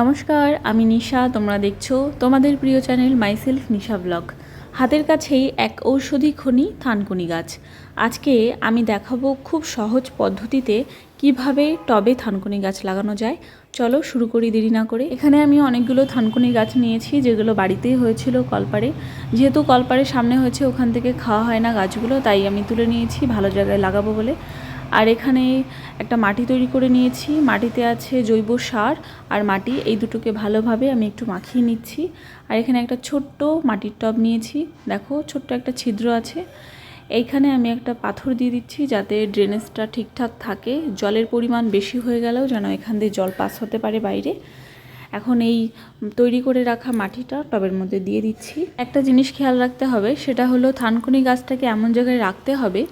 নমস্কার, আমি নিশা, তোমরা দেখছ তোমাদের প্রিয় চ্যানেল মাইসেলফ নিশা ব্লগ। হাতের কাছেই এক ঔষধি খনি, থানকুনি গাছ। আজকে আমি দেখাবো খুব সহজ পদ্ধতিতে কীভাবে টবে থানকুনি গাছ লাগানো যায়। চলো শুরু করি, দেরি না করে। এখানে আমি অনেকগুলো থানকুনি গাছ নিয়েছি, যেগুলো বাড়িতেই হয়েছিল কলপারে। যেহেতু কলপারে সামনে হয়েছে, ওখান থেকে খাওয়া হয় না গাছগুলো, তাই আমি তুলে নিয়েছি, ভালো জায়গায় লাগাবো বলে। আর এখানে একটা মাটি তৈরি করে নিয়েছি। মাটিতে আছে জৈব সার আর মাটি, এই দুটোকে ভালোভাবে আমি একটু মাখিয়ে নিচ্ছি। আর এখানে একটা ছোট্ট মাটির টব নিয়েছি। দেখো, ছোট্ট একটা ছিদ্র আছে। এইখানে আমি একটা পাথর দিয়ে দিচ্ছি যাতে ড্রেনেজটা ঠিকঠাক থাকে। জলের পরিমাণ বেশি হয়ে গেলেও যেন এখান দিয়ে জল পাস হতে পারে বাইরে। এখন এই তৈরি করে রাখা মাটিটা টবের মধ্যে দিয়ে দিচ্ছি। একটা জিনিস খেয়াল রাখতে হবে, সেটা হলো থানকুনি গাছটাকে এমন জায়গায় রাখতে হবে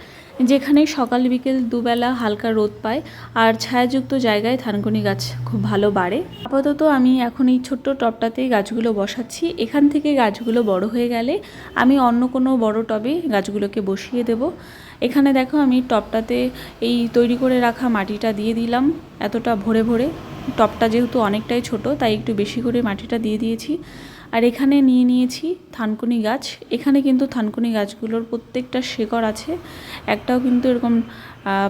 যেখানে সকাল, বিকেল দুবেলা হালকা রোদ পায় আর ছায়াযুক্ত জায়গায় থানকুনি গাছ খুব ভালো বাড়ে। আপাতত আমি এখন এই ছোট্ট টবটাতেই গাছগুলো বসাচ্ছি। এখান থেকে গাছগুলো বড় হয়ে গেলে আমি অন্য কোনো বড় টবে গাছগুলোকে বসিয়ে দেব। এখানে দেখো আমি টবটাতে এই তৈরি করে রাখা মাটিটা দিয়ে দিলাম, এতটা ভরে ভরে। টবটা যেহেতু অনেকটাই ছোট, তাই একটু বেশি করে মাটিটা দিয়ে দিয়েছি। আর এখানে নিয়ে নিয়েছি থানকুনি গাছ। এখানে কিন্তু থানকুনি গাছগুলোর প্রত্যেকটা শেকড় আছে। একটাও কিন্তু এরকম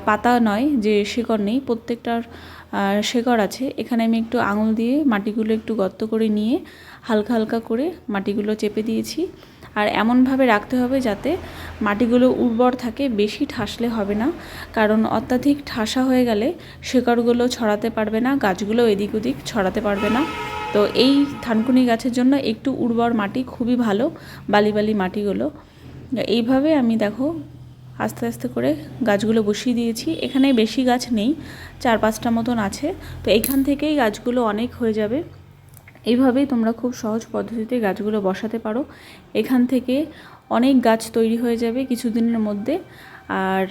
পাতা নয় যে শেকড় নেই, প্রত্যেকটার শেকড় আছে। এখানে আমি একটু আঙুল দিয়ে মাটিগুলো একটু গর্ত করে নিয়ে হালকা হালকা করে মাটিগুলো চেপে দিয়েছি। আর এমনভাবে রাখতে হবে যাতে মাটিগুলো উর্বর থাকে, বেশি ঠাসলে হবে না। কারণ অত্যাধিক ঠাসা হয়ে গেলে শেকড়গুলো ছড়াতে পারবে না, গাছগুলো এদিক ওদিক ছড়াতে পারবে না। তো এই থানকুনি গাছের জন্য একটু উর্বর মাটি খুবই ভালো, বালি বালি মাটিগুলো। এইভাবে আমি দেখো আস্তে আস্তে করে গাছগুলো বসিয়ে দিয়েছি। এখানে বেশি গাছ নেই, চার পাঁচটা মতন আছে। তো এইখান থেকেই গাছগুলো অনেক হয়ে যাবে। এইভাবেই তোমরা খুব সহজ পদ্ধতিতে গাছগুলো বসাতে পারো। এখান থেকে অনেক গাছ তৈরি হয়ে যাবে কিছুদিনের মধ্যে। আর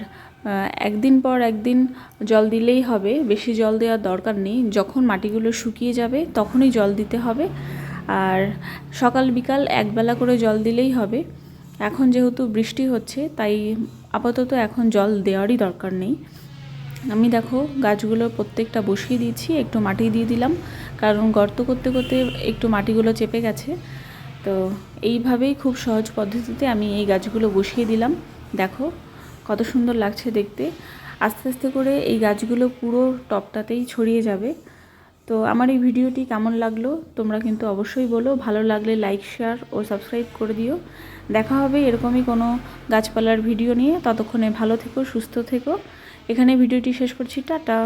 একদিন পর একদিন জল দিলেই হবে। বেশি জল দেওয়ার দরকার নেই। যখন মাটিগুলো শুকিয়ে যাবে তখনই জল দিতে হবে। আর সকাল বিকাল একবেলা করে জল দিলেই হবে। এখন যেহেতু বৃষ্টি হচ্ছে, তাই আপাতত এখন জল দেওয়ারই দরকার নেই। আমি দেখো গাছগুলো প্রত্যেকটা বসিয়ে দিয়েছি, একটু মাটি দিয়ে দিলাম, কারণ গর্ত করতে করতে একটু মাটিগুলো চেপে গেছে। তো এইভাবেই খুব সহজ পদ্ধতিতে আমি এই গাছগুলো বসিয়ে দিলাম। দেখো কত সুন্দর লাগছে দেখতে। আস্তে আস্তে করে এই গাছগুলো পুরো টপটাতেই ছড়িয়ে যাবে। তো আমার এই ভিডিওটি কেমন লাগল তোমরা কিন্তু অবশ্যই বলো। ভালো লাগলে লাইক, শেয়ার ও সাবস্ক্রাইব করে দিও। দেখা হবে এরকমই কোনো গাছপালার ভিডিও নিয়ে। ততক্ষণে ভালো থেকো, সুস্থ থেকো। এখানে ভিডিওটি শেষ করছি টাটা।